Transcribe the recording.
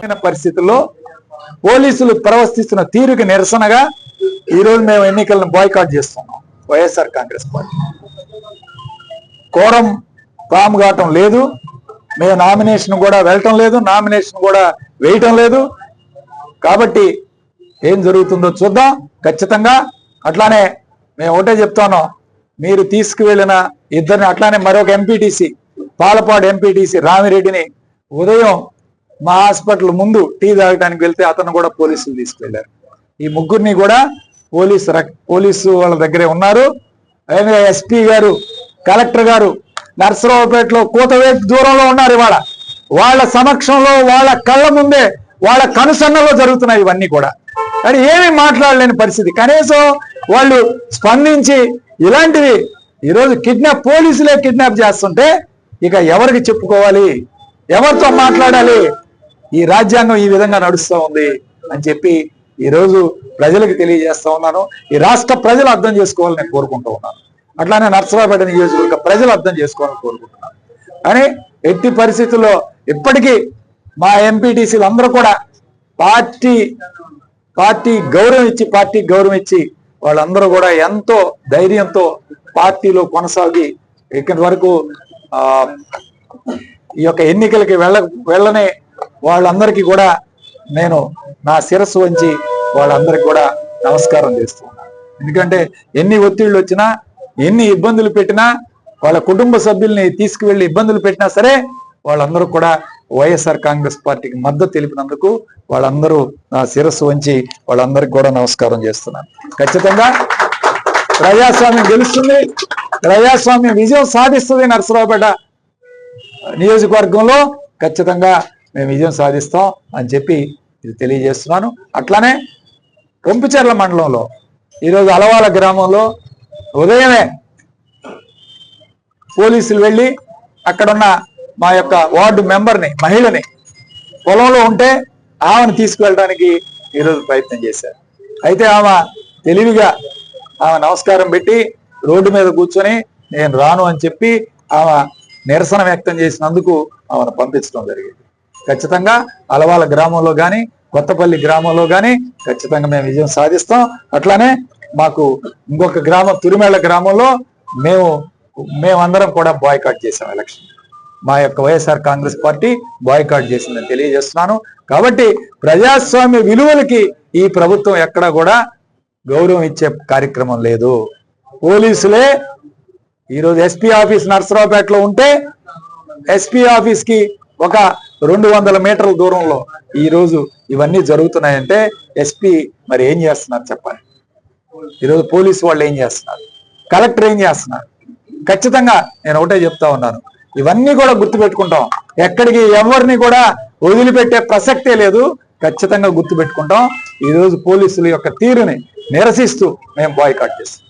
అయిన పరిస్థితుల్లో పోలీసులు ప్రవర్తిస్తున్న తీరుకి నిరసనగా ఈ రోజు మేము ఎన్నికలను బాయ్కాట్ చేస్తున్నాం. వైఎస్ఆర్ కాంగ్రెస్ పార్టీ. కోరం పాము కావటం లేదు. మేము నామినేషన్ కూడా వెళ్ళటం లేదు నామినేషన్ కూడా వేయటం లేదు. కాబట్టి ఏం జరుగుతుందో చూద్దాం. ఖచ్చితంగా అట్లానే మేము ఒకటే చెప్తాను. మీరు తీసుకువెళ్ళిన ఇద్దరిని అట్లానే మరొక ఎంపీటీసీ పాలపాడు ఎంపీటీసీ రామిరెడ్డిని ఉదయం మా హాస్పిటల్ ముందు టీ తాగడానికి వెళ్తే అతను కూడా పోలీసులు తీసుకువెళ్ళారు. ఈ ముగ్గురిని కూడా పోలీసు రక్- పోలీసు వాళ్ళ దగ్గరే ఉన్నారు. అలాగే ఎస్పీ గారు కలెక్టర్ గారు నర్సరావుపేటలో కూతవేట్ దూరంలో ఉన్నారు ఇవాళ. వాళ్ళ సమక్షంలో వాళ్ళ కళ్ళ ముందే వాళ్ళ కనుసన్నలో జరుగుతున్నాయి ఇవన్నీ కూడా. కానీ ఏమీ మాట్లాడలేని పరిస్థితి. కనీసం వాళ్ళు స్పందించి ఇలాంటివి ఈరోజు కిడ్నాప్ పోలీసులే కిడ్నాప్ చేస్తుంటే ఇక ఎవరికి చెప్పుకోవాలి? ఎవరితో మాట్లాడాలి? ఈ రాజ్యాంగం ఈ విధంగా నడుస్తూ ఉంది అని చెప్పి ఈరోజు ప్రజలకు తెలియజేస్తా ఉన్నాను. ఈ రాష్ట్ర ప్రజలు అర్థం చేసుకోవాలని నేను కోరుకుంటూ ఉన్నాను. అట్లానే నర్సరాపేట నియోజకవర్గ ప్రజలు అర్థం చేసుకోవాలని కోరుకుంటున్నాను. కానీ ఎట్టి పరిస్థితుల్లో ఇప్పటికీ మా ఎంపీటీసీలు అందరూ కూడా పార్టీ పార్టీ గౌరవం ఇచ్చి పార్టీ గౌరవం ఇచ్చి వాళ్ళందరూ కూడా ఎంతో ధైర్యంతో పార్టీలో కొనసాగి ఇక్కడి వరకు ఆ ఈ యొక్క ఎన్నికలకి వెళ్ళ వెళ్ళనే వాళ్ళందరికీ కూడా నేను నా శిరస్సు వంచి వాళ్ళందరికీ కూడా నమస్కారం చేస్తున్నాను. ఎందుకంటే ఎన్ని ఒత్తిళ్ళు వచ్చినా ఎన్ని ఇబ్బందులు పెట్టినా వాళ్ళ కుటుంబ సభ్యుల్ని తీసుకువెళ్ళి ఇబ్బందులు పెట్టినా సరే వాళ్ళందరూ కూడా వైఎస్ఆర్ కాంగ్రెస్ పార్టీకి మద్దతు తెలిపినందుకు వాళ్ళందరూ నా శిరస్సు వంచి వాళ్ళందరికీ కూడా నమస్కారం చేస్తున్నాను. ఖచ్చితంగా ప్రజాస్వామ్యం గెలుస్తుంది. ప్రజాస్వామ్యం విజయం సాధిస్తుంది నరసరావుపేట నియోజకవర్గంలో. ఖచ్చితంగా మేము విజయం సాధిస్తాం అని చెప్పి ఇది తెలియజేస్తున్నాను. అట్లానే రొంపిచెర్ల మండలంలో ఈరోజు అలవాల గ్రామంలో ఉదయమే పోలీసులు వెళ్ళి అక్కడున్న మా యొక్క వార్డు మెంబర్ని మహిళని పొలంలో ఉంటే ఆమెను తీసుకువెళ్ళడానికి ఈరోజు ప్రయత్నం చేశారు. అయితే ఆమె తెలివిగా ఆమె నమస్కారం పెట్టి రోడ్డు మీద కూర్చొని నేను రాను అని చెప్పి ఆమె నిరసన వ్యక్తం చేసినందుకు ఆమెను పంపించడం జరిగింది. ఖచ్చితంగా అలవాల గ్రామంలో కానీ కొత్తపల్లి గ్రామంలో కానీ ఖచ్చితంగా మేము విజయం సాధిస్తాం. అట్లానే మాకు ఇంకొక గ్రామం తురిమేళ్ళ గ్రామంలో మేము మేమందరం కూడా బాయ్కాట్ చేసాం ఎలక్షన్ మా యొక్క వైఎస్ఆర్ కాంగ్రెస్ పార్టీ బాయ్కాట్ చేసిందని తెలియజేస్తున్నాను. కాబట్టి ప్రజాస్వామ్య విలువలకి ఈ ప్రభుత్వం ఎక్కడా కూడా గౌరవం ఇచ్చే కార్యక్రమం లేదు. పోలీసులే ఈరోజు ఎస్పీ ఆఫీస్ నర్సరావుపేటలో ఉంటే ఎస్పీ ఆఫీస్కి ఒక రెండు వందల మీటర్ల దూరంలో ఈరోజు ఇవన్నీ జరుగుతున్నాయంటే ఎస్పీ మరి ఏం చేస్తున్నారు చెప్పాలి ఈరోజు పోలీసు వాళ్ళు ఏం చేస్తున్నారు? కలెక్టర్ ఏం చేస్తున్నారు? ఖచ్చితంగా నేను ఒకటే చెప్తా ఉన్నాను. ఇవన్నీ కూడా గుర్తుపెట్టుకుంటాం. ఎక్కడికి ఎవరిని కూడా వదిలిపెట్టే ప్రసక్తే లేదు. ఖచ్చితంగా గుర్తుపెట్టుకుంటాం. ఈ రోజు పోలీసుల యొక్క తీరుని నిరసిస్తూ మేము బాయ్కాట్ చేస్తాం